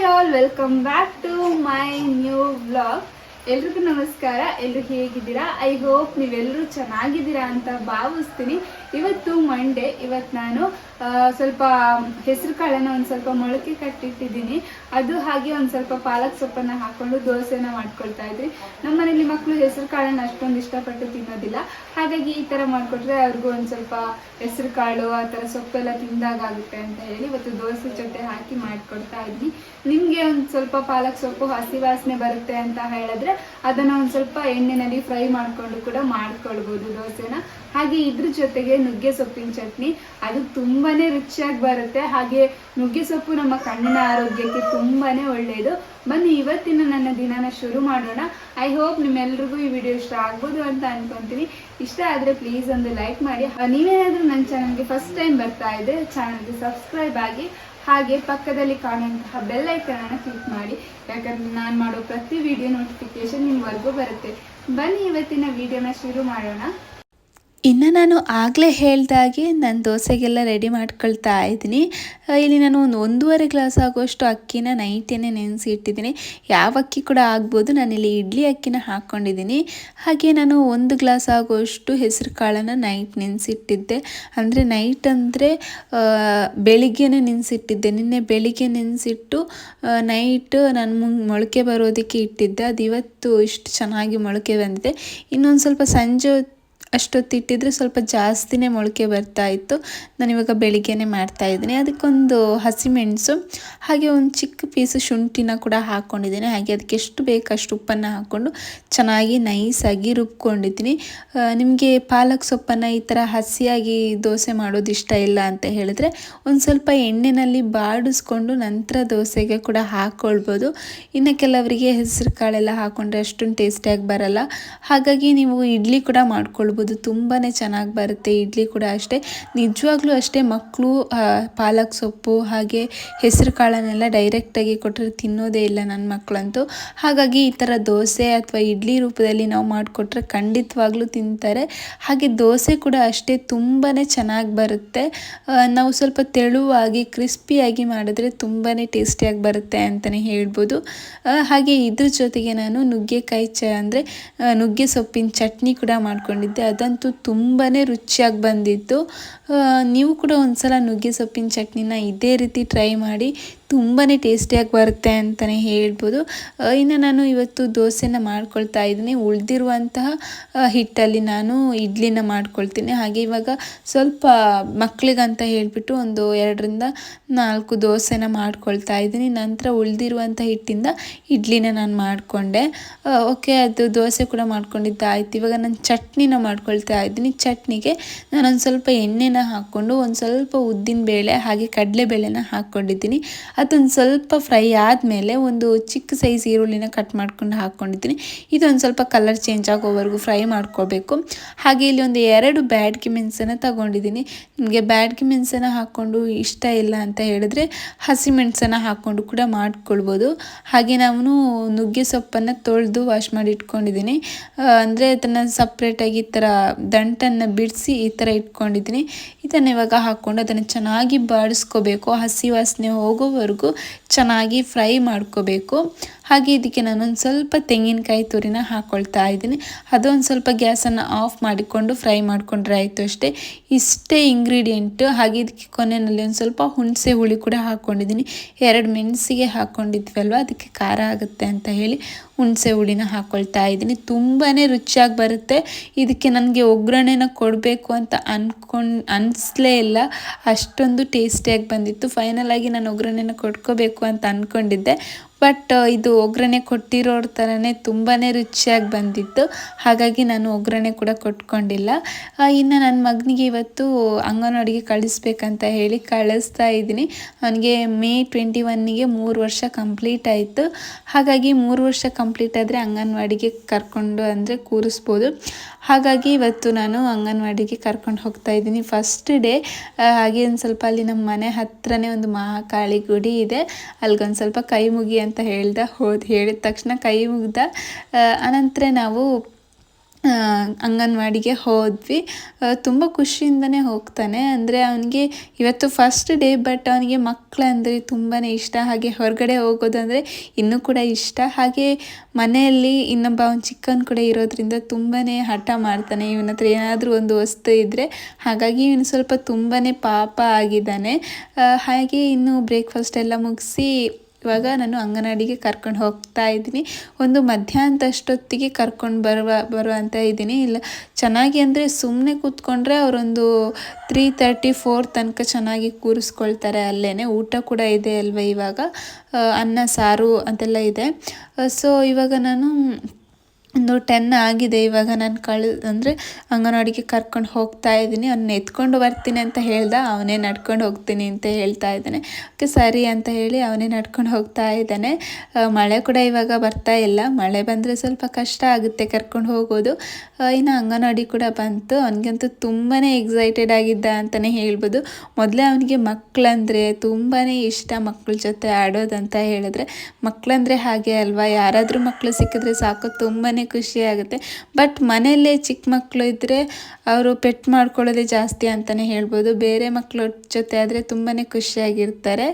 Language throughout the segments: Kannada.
Hi all welcome back to my new blog ಎಲ್ರಿಗೂ ನಮಸ್ಕಾರ ಎಲ್ಲರೂ ಹೇಗಿದ್ದೀರಾ? ಐ ಹೋಪ್ ನೀವೆಲ್ಲರೂ ಚೆನ್ನಾಗಿದ್ದೀರಾ ಅಂತ ಭಾವಿಸ್ತೀನಿ. ಇವತ್ತು ಮಂಡೇ ಇವತ್ತು ನಾನು ಸ್ವಲ್ಪ ಹೆಸರು ಕಾಳನ್ನ ಒಂದು ಸ್ವಲ್ಪ ಮೊಳಕೆ ಕಟ್ಟಿಟ್ಟಿದ್ದೀನಿ. ಅದು ಹಾಗೆ ಒಂದು ಸ್ವಲ್ಪ ಪಾಲಕ್ ಸೊಪ್ಪನ್ನ ಹಾಕೊಂಡು ದೋಸೆನ ಮಾಡ್ಕೊಳ್ತಾ ಇದ್ರಿ. ನಮ್ಮ ಮನೇಲಿ ಮಕ್ಕಳು ಹೆಸರು ಕಾಳನ್ನ ಅಷ್ಟೊಂದು ಇಷ್ಟಪಟ್ಟು ತಿನ್ನೋದಿಲ್ಲ. ಹಾಗಾಗಿ ಈ ತರ ಮಾಡ್ಕೊಟ್ರೆ ಅವ್ರಿಗೂ ಒಂದು ಸ್ವಲ್ಪ ಹೆಸರು ಕಾಳು, ಆ ತರ ಸೊಪ್ಪೆಲ್ಲ ತಿಂದಾಗುತ್ತೆ ಅಂತ ಹೇಳಿ ಇವತ್ತು ದೋಸೆ ಜೊತೆ ಹಾಕಿ ಮಾಡ್ಕೊಡ್ತಾ ಇದ್ವಿ. ನಿಮಗೆ ಒಂದು ಸ್ವಲ್ಪ ಪಾಲಕ್ ಸೊಪ್ಪು ಹಸಿ ವಾಸನೆ ಬರುತ್ತೆ ಅಂತ ಹೇಳಿದ್ರೆ ಅದನ್ನ ಒಂದು ಸ್ವಲ್ಪ ಎಣ್ಣೆನಲ್ಲಿ ಫ್ರೈ ಮಾಡ್ಕೊಂಡು ಕೂಡ ಮಾಡ್ಕೊಳ್ಬೋದು ದೋಸೆನ. ಹಾಗೆ ಇದ್ರ ಜೊತೆಗೆ ನುಗ್ಗೆ ಸೊಪ್ಪಿನ ಚಟ್ನಿ, ಅದು ತುಂಬಾನೇ ರುಚಿಯಾಗಿ ಬರುತ್ತೆ. ಹಾಗೆ ನುಗ್ಗೆ ಸೊಪ್ಪು ನಮ್ಮ ಕಣ್ಣಿನ ಆರೋಗ್ಯಕ್ಕೆ ತುಂಬಾನೇ ಒಳ್ಳೆಯದು. ಬನ್ನಿ, ಇವತ್ತಿನ ನನ್ನ ದಿನನ ಶುರು ಮಾಡೋಣ. ಐ ಹೋಪ್ ನಿಮ್ಮೆಲ್ರಿಗೂ ಈ ವಿಡಿಯೋ ಇಷ್ಟ ಆಗ್ಬೋದು ಅಂತ ಅನ್ಕೊಂತೀನಿ. ಇಷ್ಟ ಆದರೆ ಪ್ಲೀಸ್ ಒಂದು ಲೈಕ್ ಮಾಡಿ. ನೀವೇನಾದರೂ ನನ್ನ ಚಾನಲ್ಗೆ ಫಸ್ಟ್ ಟೈಮ್ ಬರ್ತಾ ಇದೆ ಚಾನಲ್ಗೆ ಸಬ್ಸ್ಕ್ರೈಬ್ ಆಗಿ, ಹಾಗೆ ಪಕ್ಕದಲ್ಲಿ ಕಾಣುವಂತಹ ಅನ್ನು ಕ್ಲಿಕ್ ಮಾಡಿ. ಯಾಕಂದ್ರೆ ನಾನು ಮಾಡೋ ಪ್ರತಿ ವಿಡಿಯೋ ನೋಟಿಫಿಕೇಶನ್ ನಿಮ್ವರೆಗೂ ಬರುತ್ತೆ. ಬನ್ನಿ, ಇವತ್ತಿನ ವಿಡಿಯೋನ ಶುರು ಮಾಡೋಣ. ಇನ್ನು ನಾನು ಆಗಲೇ ಹೇಳ್ದಾಗೆ ನನ್ನ ದೋಸೆಗೆಲ್ಲ ರೆಡಿ ಮಾಡ್ಕೊಳ್ತಾ ಇದ್ದೀನಿ. ಇಲ್ಲಿ ನಾನು ಒಂದು ಒಂದೂವರೆ ಗ್ಲಾಸ್ ಆಗುವಷ್ಟು ಅಕ್ಕಿನ ನೈಟೇನೆ ನೆನೆಸಿ ಇಟ್ಟಿದ್ದೀನಿ ಯಾವ ಅಕ್ಕಿ ಕೂಡ ಆಗ್ಬೋದು. ನಾನಿಲ್ಲಿ ಇಡ್ಲಿ ಅಕ್ಕಿನ ಹಾಕ್ಕೊಂಡಿದ್ದೀನಿ ಹಾಗೆ ನಾನು ಒಂದು ಗ್ಲಾಸ್ ಆಗುವಷ್ಟು ಹೆಸರು ಕಾಳನ್ನು ನೈಟ್ ನೆನೆಸಿಟ್ಟಿದ್ದೆ. ಅಂದರೆ ನೈಟ್ ಅಂದರೆ ಬೆಳಿಗ್ಗೆನೇ ನೆನೆಸಿಟ್ಟಿದ್ದೆ. ನಿನ್ನೆ ಬೆಳಿಗ್ಗೆ ನೆನೆಸಿಟ್ಟು ನೈಟ್ ನಾನು ಮೊಳಕೆ ಬರೋದಕ್ಕೆ ಇಟ್ಟಿದ್ದೆ. ಅದು ಇವತ್ತು ಇಷ್ಟು ಚೆನ್ನಾಗಿ ಮೊಳಕೆ ಬಂದಿದೆ. ಇನ್ನೊಂದು ಸ್ವಲ್ಪ ಸಂಜೆ ಹೊತ್ತು ಅಷ್ಟೊತ್ತು ಇಟ್ಟಿದ್ರೆ ಸ್ವಲ್ಪ ಜಾಸ್ತಿನೇ ಮೊಳಕೆ ಬರ್ತಾ ಇತ್ತು. ನಾನು ಇವಾಗ ಬೆಳಿಗ್ಗೆನೆ ಮಾಡ್ತಾ ಇದ್ದೀನಿ. ಅದಕ್ಕೊಂದು ಹಸಿಮೆಣಸು, ಹಾಗೆ ಒಂದು ಚಿಕ್ಕ ಪೀಸು ಶುಂಠಿನ ಕೂಡ ಹಾಕ್ಕೊಂಡಿದ್ದೀನಿ ಹಾಗೆ ಅದಕ್ಕೆ ಎಷ್ಟು ಬೇಕು ಅಷ್ಟು ಉಪ್ಪನ್ನು ಹಾಕ್ಕೊಂಡು ಚೆನ್ನಾಗಿ ನೈಸಾಗಿ ರುಬ್ಕೊಂಡಿದ್ದೀನಿ. ನಿಮಗೆ ಪಾಲಕ್ ಸೊಪ್ಪನ್ನು ಈ ಥರ ಹಸಿಯಾಗಿ ದೋಸೆ ಮಾಡೋದು ಇಷ್ಟ ಇಲ್ಲ ಅಂತ ಹೇಳಿದ್ರೆ ಒಂದು ಸ್ವಲ್ಪ ಎಣ್ಣೆಯಲ್ಲಿ ಬಾಡಿಸ್ಕೊಂಡು ನಂತರ ದೋಸೆಗೆ ಕೂಡ ಹಾಕ್ಕೊಳ್ಬೋದು ಇನ್ನು ಕೆಲವರಿಗೆ ಹೆಸರು ಕಾಳೆಲ್ಲ ಹಾಕ್ಕೊಂಡ್ರೆ ಅಷ್ಟೊಂದು ಟೇಸ್ಟಿಯಾಗಿ ಬರಲ್ಲ. ಹಾಗಾಗಿ ನೀವು ಇಡ್ಲಿ ಕೂಡ ಮಾಡ್ಕೊಳ್ಬೋದು. ತುಂಬಾ ಚೆನ್ನಾಗಿ ಬರುತ್ತೆ ಇಡ್ಲಿ ಕೂಡ ಅಷ್ಟೇ. ನಿಜವಾಗ್ಲೂ ಅಷ್ಟೇ ಮಕ್ಕಳು ಪಾಲಕ್ ಸೊಪ್ಪು ಹಾಗೆ ಹೆಸರು ಕಾಳನ್ನೆಲ್ಲ ಡೈರೆಕ್ಟಾಗಿ ಕೊಟ್ಟರೆ ತಿನ್ನೋದೇ ಇಲ್ಲ ನನ್ನ ಮಕ್ಕಳಂತೂ ಹಾಗಾಗಿ ಈ ಥರ ದೋಸೆ ಅಥವಾ ರೂಪದಲ್ಲಿ ನಾವು ಮಾಡಿಕೊಟ್ರೆ ಖಂಡಿತವಾಗ್ಲೂ ತಿಂತಾರೆ. ಹಾಗೆ ದೋಸೆ ಕೂಡ ಅಷ್ಟೇ ತುಂಬಾ ಚೆನ್ನಾಗಿ ಬರುತ್ತೆ. ನಾವು ಸ್ವಲ್ಪ ತೆಳುವಾಗಿ, ಕ್ರಿಸ್ಪಿಯಾಗಿ ಮಾಡಿದ್ರೆ ತುಂಬಾ ಟೇಸ್ಟಿಯಾಗಿ ಬರುತ್ತೆ ಅಂತಲೇ ಹೇಳ್ಬೋದು. ಹಾಗೆ ಇದ್ರ ಜೊತೆಗೆ ನಾನು ನುಗ್ಗೆಕಾಯಿ ಚ, ಅಂದರೆ ನುಗ್ಗೆ ಸೊಪ್ಪಿನ ಚಟ್ನಿ ಕೂಡ ಮಾಡ್ಕೊಂಡಿದ್ದೆ. ಅದಂತೂ ತುಂಬಾ ರುಚಿಯಾಗಿ ಬಂದಿತ್ತು. ನೀವು ಕೂಡ ಒಂದ್ಸಲ ನುಗ್ಗೆ ಸೊಪ್ಪಿನ ಚಟ್ನಿನ ಇದೇ ರೀತಿ ಟ್ರೈ ಮಾಡಿ ತುಂಬಾ ಟೇಸ್ಟಿಯಾಗಿ ಬರುತ್ತೆ ಅಂತಲೇ ಹೇಳ್ಬೋದು. ಇನ್ನು ನಾನು ಇವತ್ತು ದೋಸೆನ ಮಾಡ್ಕೊಳ್ತಾ ಇದ್ದೀನಿ. ಉಳಿದಿರುವಂತಹ ಹಿಟ್ಟಲ್ಲಿ ನಾನು ಇಡ್ಲಿನ ಮಾಡ್ಕೊಳ್ತೀನಿ. ಹಾಗೆ ಇವಾಗ ಸ್ವಲ್ಪ ಮಕ್ಕಳಿಗಂತ ಹೇಳಿಬಿಟ್ಟು ಒಂದು ಎರಡರಿಂದ ನಾಲ್ಕು ದೋಸೆನ ಮಾಡ್ಕೊಳ್ತಾ ಇದ್ದೀನಿ. ನಂತರ ಉಳಿದಿರುವಂಥ ಹಿಟ್ಟಿಂದ ಇಡ್ಲಿನ ನಾನು ಮಾಡಿಕೊಂಡೆ. ಓಕೆ, ಅದು ದೋಸೆ ಕೂಡ ಮಾಡ್ಕೊಂಡಿದ್ದು ಆಯ್ತು. ಇವಾಗ ನಾನು ಚಟ್ನಿನ ಮಾಡ್ಕೊಳ್ತಾ ಇದ್ದೀನಿ. ಚಟ್ನಿಗೆ ನಾನೊಂದು ಸ್ವಲ್ಪ ಎಣ್ಣೆನ ಹಾಕ್ಕೊಂಡು, ಒಂದು ಸ್ವಲ್ಪ ಉದ್ದಿನ ಬೇಳೆ, ಹಾಗೆ ಕಡಲೆಬೇಳೆನ ಹಾಕ್ಕೊಂಡಿದ್ದೀನಿ. ಅದೊಂದು ಸ್ವಲ್ಪ ಫ್ರೈ ಆದಮೇಲೆ ಒಂದು ಚಿಕ್ಕ ಸೈಜ್ ಈರುಳ್ಳಿನ ಕಟ್ ಮಾಡ್ಕೊಂಡು ಹಾಕ್ಕೊಂಡಿದ್ದೀನಿ. ಇದೊಂದು ಸ್ವಲ್ಪ ಕಲರ್ ಚೇಂಜ್ ಆಗೋವರೆಗೂ ಫ್ರೈ ಮಾಡ್ಕೋಬೇಕು. ಹಾಗೆ ಇಲ್ಲಿ ಒಂದು ಎರಡು ಬ್ಯಾಡ್ಗೆ ಮೆಣಸನ್ನು ತಗೊಂಡಿದ್ದೀನಿ. ನಿಮಗೆ ಬ್ಯಾಡ್ಗೆ ಮೆಣಸನ್ನು ಹಾಕ್ಕೊಂಡು ಇಷ್ಟ ಇಲ್ಲ ಅಂತ ಹೇಳಿದ್ರೆ ಹಸಿ ಮೆಣಸನ್ನು ಹಾಕ್ಕೊಂಡು ಕೂಡ ಮಾಡ್ಕೊಳ್ಬೋದು. ಹಾಗೆ ನಾನು ನುಗ್ಗೆ ಸೊಪ್ಪನ್ನು ತೊಳೆದು ವಾಶ್ ಮಾಡಿ ಇಟ್ಕೊಂಡಿದ್ದೀನಿ. ಅಂದರೆ ಅದನ್ನು ಸಪ್ರೇಟಾಗಿ ಈ ಥರ ದಂಟನ್ನು ಬಿಡಿಸಿ ಈ ಥರ ಇಟ್ಕೊಂಡಿದ್ದೀನಿ. ಇದನ್ನು ಇವಾಗ ಹಾಕ್ಕೊಂಡು ಅದನ್ನು ಚೆನ್ನಾಗಿ ಬಾಡಿಸ್ಕೋಬೇಕು. ಹಸಿ ವಾಸನೆ ಹೋಗೋವರೆಗೂ ಚೆನ್ನಾಗಿ ಫ್ರೈ ಮಾಡ್ಕೋಬೇಕು. ಹಾಗೆ ಇದಕ್ಕೆ ನಾನೊಂದು ಸ್ವಲ್ಪ ತೆಂಗಿನಕಾಯಿ ತುರಿನ ಹಾಕ್ಕೊಳ್ತಾ ಇದ್ದೀನಿ. ಅದೊಂದು ಸ್ವಲ್ಪ ಗ್ಯಾಸನ್ನು ಆಫ್ ಮಾಡಿಕೊಂಡು ಫ್ರೈ ಮಾಡಿಕೊಂಡ್ರೆ ಆಯಿತು ಅಷ್ಟೇ. ಇಷ್ಟೇ ಇಂಗ್ರೀಡಿಯೆಂಟ್. ಹಾಗೆ ಇದಕ್ಕೆ ಕೊನೆಯಲ್ಲಿ ಒಂದು ಸ್ವಲ್ಪ ಹುಣಸೆ ಹುಳಿ ಕೂಡ ಹಾಕ್ಕೊಂಡಿದ್ದೀನಿ ಎರಡು ಮೆಣಸಿಗೆ ಹಾಕ್ಕೊಂಡಿದ್ವಲ್ವ ಅದಕ್ಕೆ ಖಾರ ಆಗುತ್ತೆ ಅಂತ ಹೇಳಿ ಹುಣಸೆ ಹುಳಿನ ಹಾಕ್ಕೊಳ್ತಾ ಇದ್ದೀನಿ. ತುಂಬಾ ರುಚಿಯಾಗಿ ಬರುತ್ತೆ. ಇದಕ್ಕೆ ನನಗೆ ಒಗ್ಗರಣೆನ ಕೊಡಬೇಕು ಅಂತ ಅನ್ಕೊಂಡ್, ಅನಿಸ್ಲೇ ಇಲ್ಲ. ಅಷ್ಟೊಂದು ಟೇಸ್ಟಿಯಾಗಿ ಬಂದಿತ್ತು. ಫೈನಲ್ ಆಗಿ ನಾನು ಒಗ್ಗರಣೆನ ಕೊಟ್ಕೋಬೇಕು ಅಂತ ಅಂದ್ಕೊಂಡಿದ್ದೆ ಬಟ್ ಇದು ಒಗ್ಗರಣೆ ಕೊಟ್ಟಿರೋರ ಥರನೇ ತುಂಬಾ ರುಚಿಯಾಗಿ ಬಂದಿತ್ತು. ಹಾಗಾಗಿ ನಾನು ಒಗ್ಗರಣೆ ಕೂಡ ಕೊಟ್ಕೊಂಡಿಲ್ಲ. ಇನ್ನು ನನ್ನ ಮಗನಿಗೆ ಇವತ್ತು ಅಂಗನವಾಡಿಗೆ ಕಳಿಸ್ಬೇಕಂತ ಹೇಳಿ ಕಳಿಸ್ತಾ ಇದ್ದೀನಿ. ಅವನಿಗೆ ಮೇ ಟ್ವೆಂಟಿ ಒನ್ನಿಗೆ ಮೂರು ವರ್ಷ ಕಂಪ್ಲೀಟ್ ಆಯಿತು. ಹಾಗಾಗಿ ಮೂರು ವರ್ಷ ಕಂಪ್ಲೀಟ್ ಆದರೆ ಅಂಗನವಾಡಿಗೆ ಕರ್ಕೊಂಡು ಅಂದರೆ ಕೂರಿಸ್ಬೋದು. ಹಾಗಾಗಿ ಇವತ್ತು ನಾನು ಅಂಗನವಾಡಿಗೆ ಕರ್ಕೊಂಡು ಹೋಗ್ತಾ ಇದ್ದೀನಿ. ಫಸ್ಟ್ ಡೇ ಹಾಗೆ ಒಂದು ಸ್ವಲ್ಪ ಅಲ್ಲಿ ನಮ್ಮ ಮನೆ ಹತ್ರನೇ ಒಂದು ಮಹಾಕಾಳಿ ಗುಡಿ ಇದೆ. ಅಲ್ಲಿಗೊಂದು ಸ್ವಲ್ಪ ಕೈ ಮುಗಿ ಅಂತ ಹೇಳ್ದ ಹೋದ್ ಹೇಳಿದ ತಕ್ಷಣ ಕೈ ಮುಗ್ದ ಅನಂತರ ನಾವು ಅಂಗನವಾಡಿಗೆ ಹೋದ್ವಿ. ತುಂಬ ಖುಷಿಯಿಂದನೇ ಹೋಗ್ತಾನೆ. ಅಂದರೆ ಅವನಿಗೆ ಇವತ್ತು ಫಸ್ಟ್ ಡೇ ಬಟ್ ಅವನಿಗೆ ಮಕ್ಕಳಂದರೆ ತುಂಬಾ ಇಷ್ಟ. ಹಾಗೆ ಹೊರಗಡೆ ಹೋಗೋದಂದರೆ ಇನ್ನೂ ಕೂಡ ಇಷ್ಟ. ಹಾಗೆ ಮನೆಯಲ್ಲಿ ಇನ್ನೊಬ್ಬ ಅವ್ನು ಚಿಕ್ಕನ್ ಕೂಡ ಇರೋದ್ರಿಂದ ತುಂಬಾ ಹಠ ಮಾಡ್ತಾನೆ. ಇವನ ಹತ್ರ ಏನಾದರೂ ಒಂದು ವಸ್ತು ಇದ್ದರೆ ಹಾಗಾಗಿ ಇವನು ಸ್ವಲ್ಪ ತುಂಬಾ ಪಾಪ ಆಗಿದ್ದಾನೆ. ಹಾಗೆ ಇನ್ನು ಬ್ರೇಕ್ಫಾಸ್ಟ್ ಎಲ್ಲ ಮುಗಿಸಿ ಇವಾಗ ನಾನು ಅಂಗನವಾಡಿಗೆ ಕರ್ಕೊಂಡು ಹೋಗ್ತಾ ಇದ್ದೀನಿ. ಒಂದು ಮಧ್ಯಾಹ್ನದ ಅಷ್ಟೊತ್ತಿಗೆ ಕರ್ಕೊಂಡು ಬರುವ, ಬರುವಂತ ಇದ್ದೀನಿ. ಇಲ್ಲ, ಚೆನ್ನಾಗಿ ಅಂದರೆ ಸುಮ್ಮನೆ ಕೂತ್ಕೊಂಡ್ರೆ ಅವರೊಂದು ತ್ರೀ ತರ್ಟಿ ಫೋರ್ ತನಕ ಚೆನ್ನಾಗಿ ಕೂರಿಸ್ಕೊಳ್ತಾರೆ ಅಲ್ಲೇ ಊಟ ಕೂಡ ಇದೆ ಅಲ್ವ ಇವಾಗ? ಅನ್ನ, ಸಾರು ಅಂತೆಲ್ಲ ಇದೆ. ಸೊ ಇವಾಗ ನಾನು ಒಂದು ಟೆನ್ ಆಗಿದೆ ಇವಾಗ ನಾನು ಕಳ್, ಅಂದರೆ ಅಂಗನವಾಡಿಗೆ ಕರ್ಕೊಂಡು ಹೋಗ್ತಾ ಇದ್ದೀನಿ. ಅವ್ನ ಎತ್ಕೊಂಡು ಬರ್ತೀನಿ ಅಂತ ಹೇಳ್ದ, ಅವನೇ ನಡ್ಕೊಂಡು ಹೋಗ್ತೀನಿ ಅಂತ ಹೇಳ್ತಾ ಇದ್ದಾನೆ. ಓಕೆ, ಸರಿ ಅಂತ ಹೇಳಿ ಅವನೇ ನಡ್ಕೊಂಡು ಹೋಗ್ತಾ ಇದ್ದಾನೆ. ಮಳೆ ಕೂಡ ಇವಾಗ ಬರ್ತಾ ಇಲ್ಲ. ಮಳೆ ಬಂದರೆ ಸ್ವಲ್ಪ ಕಷ್ಟ ಆಗುತ್ತೆ ಕರ್ಕೊಂಡು ಹೋಗೋದು. ಇನ್ನು ಅಂಗನವಾಡಿ ಕೂಡ ಬಂತು. ಅವನಿಗಂತೂ ತುಂಬಾ ಎಕ್ಸೈಟೆಡ್ ಆಗಿದ್ದ ಅಂತಲೇ ಹೇಳ್ಬೋದು. ಮೊದಲೇ ಅವನಿಗೆ ಮಕ್ಕಳಂದರೆ ತುಂಬಾ ಇಷ್ಟ ಮಕ್ಕಳ ಜೊತೆ ಆಡೋದಂತ ಹೇಳಿದ್ರೆ. ಮಕ್ಕಳಂದರೆ ಹಾಗೆ ಅಲ್ವಾ? ಯಾರಾದರೂ ಮಕ್ಕಳು ಸಿಕ್ಕಿದ್ರೆ ಸಾಕು. ತುಂಬಾ ಖುಷಿ ಆಗುತ್ತೆ. ಬಟ್ ಮನೆಯಲ್ಲೇ ಚಿಕ್ಕ ಮಕ್ಕಳು ಇದ್ದರೆ ಅವರು ಪೆಟ್ ಮಾಡ್ಕೊಳ್ಳೋದೇ ಜಾಸ್ತಿ ಅಂತಲೇ ಹೇಳ್ಬೋದು. ಬೇರೆ ಮಕ್ಕಳ ಜೊತೆ ಆದರೆ ತುಂಬಾ ಖುಷಿಯಾಗಿರ್ತಾರೆ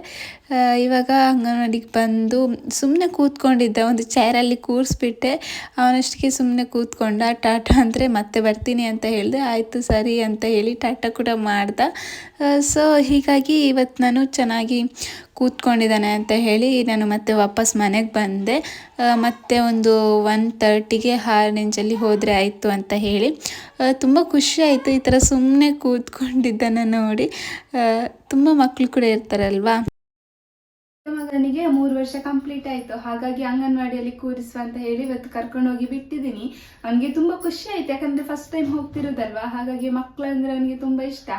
ಇವಾಗ ಅಂಗನವಾಡಿಗೆ ಬಂದು ಸುಮ್ಮನೆ ಕೂತ್ಕೊಂಡಿದ್ದ. ಒಂದು ಚೇರಲ್ಲಿ ಕೂರಿಸ್ಬಿಟ್ಟೆ. ಅವನಷ್ಟಕ್ಕೆ ಸುಮ್ಮನೆ ಕೂತ್ಕೊಂಡ, ಟಾಟಾ ಅಂದರೆ ಮತ್ತೆ ಬರ್ತೀನಿ ಅಂತ ಹೇಳಿದೆ. ಆಯಿತು ಸರಿ ಅಂತ ಹೇಳಿ ಟಾಟಾ ಕೂಡ ಮಾಡ್ದ. ಸೊ ಹೀಗಾಗಿ ಇವತ್ತು ನಾನು ಚೆನ್ನಾಗಿ ಕೂತ್ಕೊಂಡಿದ್ದಾನೆ ಅಂತ ಹೇಳಿ ನಾನು ಮತ್ತೆ ವಾಪಸ್ ಮನೆಗೆ ಬಂದೆ. ಮತ್ತೆ ಒಂದು ಒನ್ ತರ್ಟಿಗೆ ಹಾರ್ನೆಂಜಲ್ಲಿ ಹೋದರೆ ಆಯಿತು ಅಂತ ಹೇಳಿ. ತುಂಬ ಖುಷಿ ಆಯಿತು ಈ ಥರ ಸುಮ್ಮನೆ ಕೂತ್ಕೊಂಡಿದ್ದಾನೆ ನೋಡಿ. ತುಂಬ ಮಕ್ಕಳು ಕೂಡ ಇರ್ತಾರಲ್ವಾ? ಮಗನಿಗೆ ಮೂರು ವರ್ಷ ಕಂಪ್ಲೀಟ್ ಆಯ್ತು. ಹಾಗಾಗಿ ಅಂಗನವಾಡಿಯಲ್ಲಿ ಕೂರಿಸುವ ಅಂತ ಹೇಳಿ ಇವತ್ತು ಕರ್ಕೊಂಡು ಹೋಗಿ ಬಿಟ್ಟಿದ್ದೀನಿ. ಅವನಿಗೆ ತುಂಬಾ ಖುಷಿ ಆಯ್ತು. ಯಾಕಂದ್ರೆ ಫಸ್ಟ್ ಟೈಮ್ ಹೋಗ್ತಿರೋದಲ್ವಾ? ಹಾಗಾಗಿ ಮಕ್ಕಳು ಅಂದ್ರೆ ಅವನಿಗೆ ತುಂಬಾ ಇಷ್ಟ.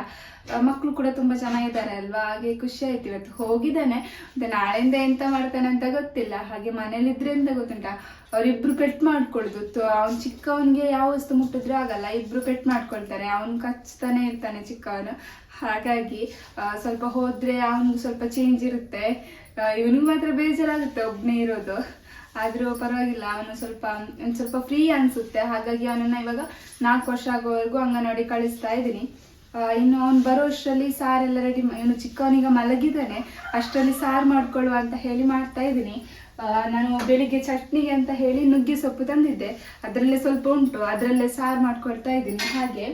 ಮಕ್ಕಳು ಕೂಡ ತುಂಬಾ ಚೆನ್ನಾಗಿದ್ದಾರೆ ಅಲ್ವಾ? ಹಾಗೆ ಖುಷಿ ಆಯ್ತು ಇವತ್ತು. ಹೋಗಿದ್ದಾನೆ. ಮತ್ತೆ ನಾಳೆಯಿಂದ ಎಂತ ಮಾಡ್ತಾನೆ ಅಂತ ಗೊತ್ತಿಲ್ಲ. ಹಾಗೆ ಮನೇಲಿದ್ರೆ ಎಂತ ಗೊತ್ತುಂಟಾ? ಅವರಿಬ್ರು ಪೆಟ್ ಮಾಡ್ಕೊಳ್ದು. ಅವ್ನು ಚಿಕ್ಕವನಿಗೆ ಯಾವ ವಸ್ತು ಮುಟ್ಟಿದ್ರೂ ಆಗಲ್ಲ. ಇಬ್ರು ಪೆಟ್ ಮಾಡ್ಕೊಳ್ತಾರೆ. ಅವನು ಕಚ್ತಾನೆ ಇರ್ತಾನೆ ಚಿಕ್ಕವನು. ಹಾಗಾಗಿ ಸ್ವಲ್ಪ ಹೋದ್ರೆ ಅವನಿಗೆ ಸ್ವಲ್ಪ ಚೇಂಜ್ ಇರುತ್ತೆ. ಇವನಿಗೆ ಮಾತ್ರ ಬೇಜಾರಾಗುತ್ತೆ ಒಬ್ಬನೇ ಇರೋದು. ಆದ್ರೂ ಪರವಾಗಿಲ್ಲ, ಅವನು ಸ್ವಲ್ಪ, ಒಂದ್ ಸ್ವಲ್ಪ ಫ್ರೀ ಅನ್ಸುತ್ತೆ. ಹಾಗಾಗಿ ಅವನನ್ನ ಇವಾಗ ನಾಲ್ಕು ವರ್ಷ ಆಗೋವರೆಗೂ ಅಂಗನವಾಡಿ ಕಳಿಸ್ತಾ ಇದ್ದೀನಿ. ಇನ್ನು ಅವ್ನು ಬರೋ ಅಷ್ಟರಲ್ಲಿ ಸಾರೆಲ್ಲ ರೆಡಿ ಇವನು ಚಿಕ್ಕವನೀಗ ಮಲಗಿದ್ದಾನೆ. ಅಷ್ಟರಲ್ಲಿ ಸಾರು ಮಾಡ್ಕೊಳ್ಳುವ ಅಂತ ಹೇಳಿ ಮಾಡ್ತಾ ಇದ್ದೀನಿ. ನಾನು ಬೆಳಿಗ್ಗೆ ಚಟ್ನಿಗೆ ಅಂತ ಹೇಳಿ ನುಗ್ಗೆ ಸೊಪ್ಪು ತಂದಿದ್ದೆ. ಅದರಲ್ಲೇ ಸ್ವಲ್ಪ ಉಂಟು, ಅದರಲ್ಲೇ ಸಾರು ಮಾಡ್ಕೊಳ್ತಾ ಇದ್ದೀನಿ. ಹಾಗೆ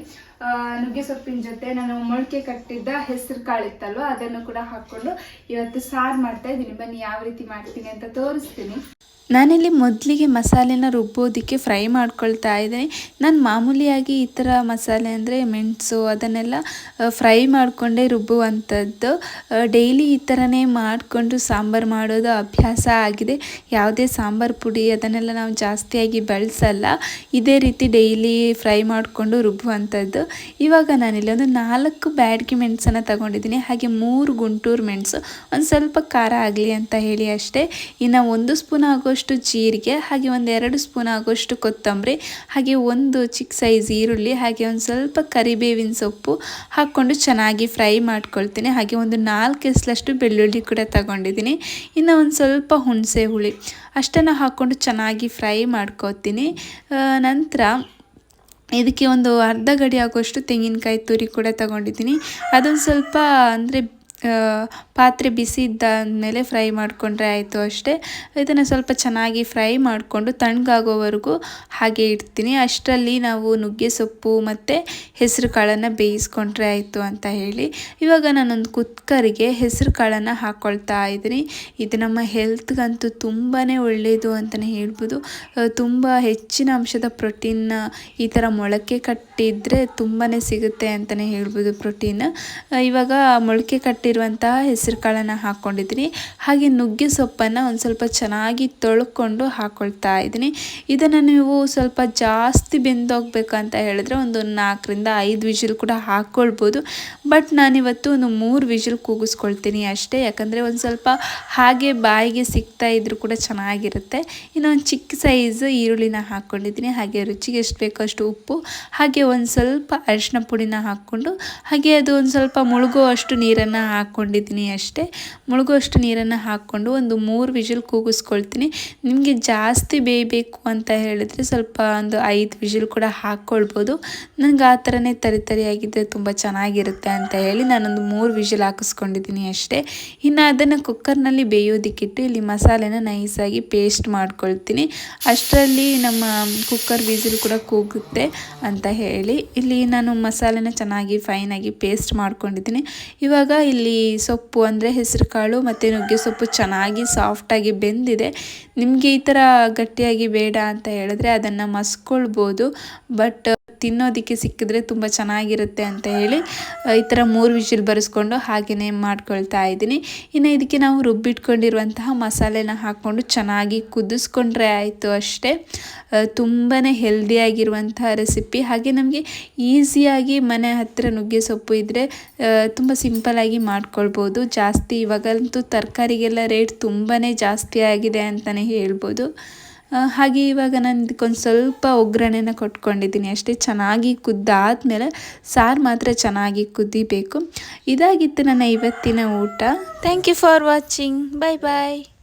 ನುಗ್ಗೆ ಸೊಪ್ಪಿನ ಜೊತೆ ನಾನು ಮೊಳಕೆ ಕಟ್ಟಿದ್ದ ಹೆಸರು ಕಾಳಿತ್ತಲ್ವ, ಅದನ್ನು ಕೂಡ ಹಾಕೊಂಡು ಇವತ್ತು ಸಾರು ಮಾಡ್ತಾ ಇದ್ದೀನಿ. ಬನ್ನಿ, ಯಾವ ರೀತಿ ಮಾಡ್ತೀನಿ ಅಂತ ತೋರಿಸ್ತೀನಿ. ನಾನಿಲ್ಲಿ ಮೊದಲಿಗೆ ಮಸಾಲೆನ ರುಬ್ಬೋದಕ್ಕೆ ಫ್ರೈ ಮಾಡ್ಕೊಳ್ತಾ ಇದ್ದೀನಿ ನಾನು ಮಾಮೂಲಿಯಾಗಿ ಈ ಥರ ಮಸಾಲೆ ಅಂದರೆ ಮೆಣಸು ಅದನ್ನೆಲ್ಲ ಫ್ರೈ ಮಾಡಿಕೊಂಡೇ ರುಬ್ಬುವಂಥದ್ದು. ಡೈಲಿ ಈ ಥರನೇ ಮಾಡಿಕೊಂಡು ಸಾಂಬಾರು ಮಾಡೋದು ಅಭ್ಯಾಸ ಆಗಿದೆ. ಯಾವುದೇ ಸಾಂಬಾರು ಪುಡಿ ಅದನ್ನೆಲ್ಲ ನಾವು ಜಾಸ್ತಿಯಾಗಿ ಬಳಸಲ್ಲ. ಇದೇ ರೀತಿ ಡೈಲಿ ಫ್ರೈ ಮಾಡಿಕೊಂಡು ರುಬ್ಬುವಂಥದ್ದು. ಇವಾಗ ನಾನಿಲ್ಲಿ ಒಂದು ನಾಲ್ಕು ಬ್ಯಾಡ್ಗಿ ಮೆಣಸನ್ನು ತಗೊಂಡಿದ್ದೀನಿ. ಹಾಗೆ ಮೂರು ಗುಂಟೂರು ಮೆಣಸು. ಒಂದು ಸ್ವಲ್ಪ ಖಾರ ಆಗಲಿ ಅಂತ ಹೇಳಿ ಅಷ್ಟೇ. ಇನ್ನು ಒಂದು ಸ್ಪೂನ್ ಆಗೋಷ್ಟು ಜೀರಿಗೆ, ಹಾಗೆ ಒಂದು ಎರಡು ಸ್ಪೂನ್ ಆಗೋಷ್ಟು ಕೊತ್ತಂಬರಿ, ಹಾಗೆ ಒಂದು ಚಿಕ್ಕ ಸೈಜ್ ಈರುಳ್ಳಿ, ಹಾಗೆ ಒಂದು ಸ್ವಲ್ಪ ಕರಿಬೇವಿನ ಸೊಪ್ಪು ಹಾಕ್ಕೊಂಡು ಚೆನ್ನಾಗಿ ಫ್ರೈ ಮಾಡ್ಕೊಳ್ತೀನಿ. ಹಾಗೆ ಒಂದು ನಾಲ್ಕು ಎಸ್ಲಷ್ಟು ಬೆಳ್ಳುಳ್ಳಿ ಕೂಡ ತಗೊಂಡಿದ್ದೀನಿ. ಇನ್ನು ಒಂದು ಸ್ವಲ್ಪ ಹುಣಸೆ ಹುಳಿ, ಅಷ್ಟನ್ನು ಹಾಕ್ಕೊಂಡು ಚೆನ್ನಾಗಿ ಫ್ರೈ ಮಾಡ್ಕೋತೀನಿ. ನಂತರ ಇದಕ್ಕೆ ಒಂದು ಅರ್ಧ ಗಡಿ ಆಗುವಷ್ಟು ತೆಂಗಿನಕಾಯಿ ತುರಿ ಕೂಡ ತಗೊಂಡಿದ್ದೀನಿ. ಅದೊಂದು ಸ್ವಲ್ಪ ಅಂದರೆ ಪಾತ್ರೆ ಬಿಸಿ ಇದ್ದಾದಮೇಲೆ ಫ್ರೈ ಮಾಡಿಕೊಂಡ್ರೆ ಆಯಿತು ಅಷ್ಟೇ. ಇದನ್ನು ಸ್ವಲ್ಪ ಚೆನ್ನಾಗಿ ಫ್ರೈ ಮಾಡಿಕೊಂಡು ತಣ್ಣಗಾಗೋವರೆಗೂ ಹಾಗೆ ಇಡ್ತೀನಿ. ಅಷ್ಟರಲ್ಲಿ ನಾವು ನುಗ್ಗೆ ಸೊಪ್ಪು ಮತ್ತು ಹೆಸರು ಕಾಳನ್ನು ಬೇಯಿಸ್ಕೊಂಡ್ರೆ ಆಯಿತು ಅಂತ ಹೇಳಿ. ಇವಾಗ ನಾನೊಂದು ಕುಕ್ಕರಿಗೆ ಹೆಸರು ಕಾಳನ್ನು ಹಾಕ್ಕೊಳ್ತಾ ಇದ್ದೀನಿ. ಇದು ನಮ್ಮ ಹೆಲ್ತ್ಗಂತೂ ತುಂಬಾ ಒಳ್ಳೆಯದು ಅಂತಲೇ ಹೇಳ್ಬೋದು. ತುಂಬ ಹೆಚ್ಚಿನ ಅಂಶದ ಪ್ರೋಟೀನ್ ಈ ಥರ ಮೊಳಕೆ ಕಟ್ಟಿದರೆ ತುಂಬಾ ಸಿಗುತ್ತೆ ಅಂತಲೇ ಹೇಳ್ಬೋದು ಪ್ರೋಟೀನ್ ಇವಾಗ ಮೊಳಕೆ ಕಟ್ಟಿರುವಂತಹ ಹೆಸರು ಕಾಳನ್ನು ಹಾಕ್ಕೊಂಡಿದ್ದೀನಿ ಹಾಗೆ ನುಗ್ಗೆ ಸೊಪ್ಪನ್ನು ಒಂದು ಸ್ವಲ್ಪ ಚೆನ್ನಾಗಿ ತೊಳ್ಕೊಂಡು ಹಾಕ್ಕೊಳ್ತಾ ಇದ್ದೀನಿ. ಇದನ್ನು ನೀವು ಸ್ವಲ್ಪ ಜಾಸ್ತಿ ಬೆಂದೋಗ್ಬೇಕಂತ ಹೇಳಿದ್ರೆ ಒಂದು ನಾಲ್ಕರಿಂದ ಐದು ವಿಜಿಲ್ ಕೂಡ ಹಾಕ್ಕೊಳ್ಬೋದು ಬಟ್ ನಾನಿವತ್ತು ಒಂದು ಮೂರು ವಿಜಿಲ್ ಕೂಗಿಸ್ಕೊಳ್ತೀನಿ ಅಷ್ಟೇ. ಯಾಕಂದರೆ ಒಂದು ಸ್ವಲ್ಪ ಹಾಗೆ ಬಾಯಿಗೆ ಸಿಗ್ತಾ ಇದ್ರೂ ಕೂಡ ಚೆನ್ನಾಗಿರುತ್ತೆ. ಇನ್ನೊಂದು ಚಿಕ್ಕ ಸೈಜ್ ಈರುಳ್ಳಿನ ಹಾಕ್ಕೊಂಡಿದ್ದೀನಿ ಹಾಗೆ ರುಚಿಗೆ ಎಷ್ಟು ಬೇಕೋ ಅಷ್ಟು ಉಪ್ಪು, ಹಾಗೆ ಒಂದು ಸ್ವಲ್ಪ ಅರಿಶಿನ ಪುಡಿನ ಹಾಕ್ಕೊಂಡು, ಹಾಗೆ ಅದು ಒಂದು ಸ್ವಲ್ಪ ಮುಳುಗುವಷ್ಟು ನೀರನ್ನು ಹಾಕಿ ಹಾಕ್ಕೊಂಡಿದ್ದೀನಿ ಅಷ್ಟೇ. ಮುಳುಗುವಷ್ಟು ನೀರನ್ನು ಹಾಕ್ಕೊಂಡು ಒಂದು ಮೂರು ವಿಜಿಲ್ ಕೂಗಿಸ್ಕೊಳ್ತೀನಿ. ನಿಮಗೆ ಜಾಸ್ತಿ ಬೇಯಬೇಕು ಅಂತ ಹೇಳಿದ್ರೆ ಸ್ವಲ್ಪ ಒಂದು ಐದು ವಿಜಿಲ್ ಕೂಡ ಹಾಕ್ಕೊಳ್ಬೋದು. ನನಗೆ ಆ ಥರನೇ ತರಿ ತರಿಯಾಗಿದ್ದರೆ ತುಂಬ ಚೆನ್ನಾಗಿರುತ್ತೆ ಅಂತ ಹೇಳಿ ನಾನೊಂದು ಮೂರು ವಿಜಿಲ್ ಹಾಕಿಸ್ಕೊಂಡಿದ್ದೀನಿ ಅಷ್ಟೇ. ಇನ್ನು ಅದನ್ನು ಕುಕ್ಕರ್ನಲ್ಲಿ ಬೇಯೋದಕ್ಕಿಟ್ಟು ಇಲ್ಲಿ ಮಸಾಲೆನ ನೈಸಾಗಿ ಪೇಸ್ಟ್ ಮಾಡ್ಕೊಳ್ತೀನಿ. ಅಷ್ಟರಲ್ಲಿ ನಮ್ಮ ಕುಕ್ಕರ್ ವಿಜಿಲ್ ಕೂಡ ಕೂಗುತ್ತೆ ಅಂತ ಹೇಳಿ. ಇಲ್ಲಿ ನಾನು ಮಸಾಲೆನ ಚೆನ್ನಾಗಿ ಫೈನಾಗಿ ಪೇಸ್ಟ್ ಮಾಡ್ಕೊಂಡಿದ್ದೀನಿ. ಇವಾಗ ಇಲ್ಲಿ ಸೊಪ್ಪು ಅಂದರೆ ಹೆಸರು ಕಾಳು ಮತ್ತು ನುಗ್ಗೆ ಸೊಪ್ಪು ಚೆನ್ನಾಗಿ ಸಾಫ್ಟಾಗಿ ಬೆಂದಿದೆ. ನಿಮಗೆ ಈ ಥರ ಗಟ್ಟಿಯಾಗಿ ಬೇಡ ಅಂತ ಹೇಳಿದ್ರೆ ಅದನ್ನು ಮಸ್ಕೊಳ್ಬೋದು. ಬಟ್ ತಿನ್ನೋದಕ್ಕೆ ಸಿಕ್ಕಿದ್ರೆ ತುಂಬ ಚೆನ್ನಾಗಿರುತ್ತೆ ಅಂತ ಹೇಳಿ ಈ ಥರ ಮೂರು ವಿಷಲ್ ಬರೆಸ್ಕೊಂಡು ಹಾಗೆಯೇ ಮಾಡ್ಕೊಳ್ತಾ ಇದ್ದೀನಿ. ಇನ್ನು ಇದಕ್ಕೆ ನಾವು ರುಬ್ಬಿಟ್ಕೊಂಡಿರುವಂತಹ ಮಸಾಲೆನ ಹಾಕ್ಕೊಂಡು ಚೆನ್ನಾಗಿ ಕುದಿಸ್ಕೊಂಡ್ರೆ ಆಯಿತು ಅಷ್ಟೇ. ತುಂಬಾ ಹೆಲ್ದಿಯಾಗಿರುವಂತಹ ರೆಸಿಪಿ ಹಾಗೆ ನಮಗೆ ಈಸಿಯಾಗಿ ಮನೆ ಹತ್ತಿರ ನುಗ್ಗೆ ಸೊಪ್ಪು ಇದ್ದರೆ ತುಂಬ ಸಿಂಪಲಾಗಿ ಮಾಡ್ಕೊಳ್ಬೋದು. ಜಾಸ್ತಿ ಇವಾಗಂತೂ ತರಕಾರಿಗೆಲ್ಲ ರೇಟ್ ತುಂಬಾ ಜಾಸ್ತಿ ಆಗಿದೆ ಅಂತಲೇ ಹೇಳ್ಬೋದು. ಹಾಗೆ ಇವಾಗ ನಾನು ಇದಕ್ಕೊಂದು ಸ್ವಲ್ಪ ಒಗ್ಗರಣೆನ ಕೊಟ್ಕೊಂಡಿದ್ದೀನಿ. ಅಷ್ಟೇ ಚೆನ್ನಾಗಿ ಕುದ್ದಾದ್ಮೇಲೆ ಸಾರು ಮಾತ್ರ ಚೆನ್ನಾಗಿ ಕುದಿಬೇಕು. ಇದಾಗಿತ್ತು ನನ್ನ ಇವತ್ತಿನ ಊಟ. Thank you for watching bye bye